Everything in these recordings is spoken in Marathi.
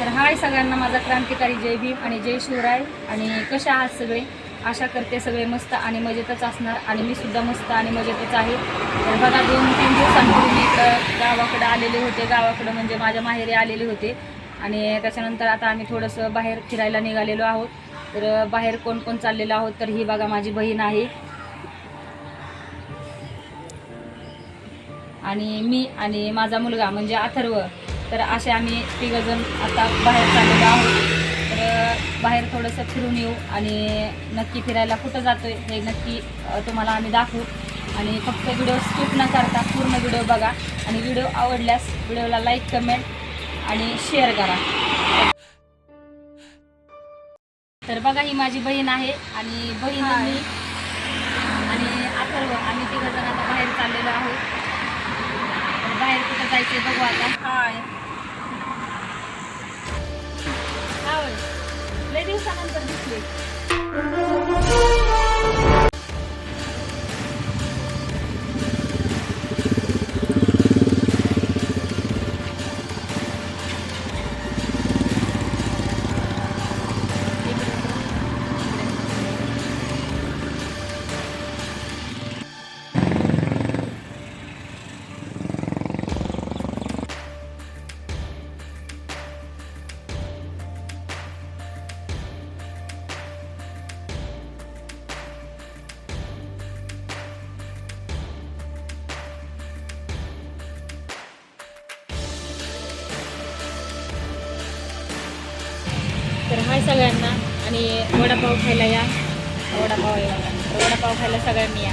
तर हाय सगळ्यांना माझा क्रांतिकारी जय भीम आणि जय शिवराय. आणि कशा आहात सगळे? आशा करते सगळे मस्त आणि मजेतच असणार. आणि मी सुद्धा मस्त आणि मजेतच आहे. तर बघा दोन तीन दिवसांपूर्वी मी इकडं गावाकडं आलेले होते. गावाकडं म्हणजे माझ्या माहेरी आलेले होते. आणि त्याच्यानंतर आता आम्ही थोडंसं बाहेर फिरायला निघालेलो आहोत. तर बाहेर कोण कोण चाललेलो आहोत तर ही बघा माझी बहीण आहे. आणि मी आणि माझा मुलगा म्हणजे अथर्व. तर असे आम्ही तिघंजण आता बाहेर चाललेलो आहोत. तर बाहेर थोडंसं फिरून येऊ आणि नक्की फिरायला कुठं जातोय हे नक्की तुम्हाला आम्ही दाखवू. आणि फक्त व्हिडिओ स्किप न करता पूर्ण व्हिडिओ बघा. आणि व्हिडिओ आवडल्यास व्हिडिओला लाईक कमेंट आणि शेअर करा. तर बघा ही माझी बहीण आहे आणि बहीण आणि मी आणि अथर्व आम्ही तिघं जण आता बाहेर चाललेलो आहोत तर बाहेर कुठं जायचंय बघू आता हाय हाय लय दिवसानंतर दिसले बाय सगळ्यांना. आणि वडापाव खायला या. वडापाव या वडापाव खायला सगळ्यांनी या.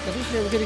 Tapi sudah 力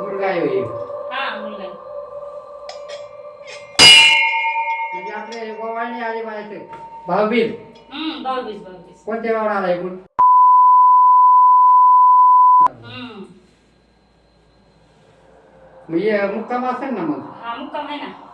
मुलगा आहे होईल म्हणजे आपले गोवाळणी आले माझ्याचे भाऊबीज कोणत्या गावाला आला एकूण म्हणजे मुक्काम असेल ना मग मुक्काम आहे ना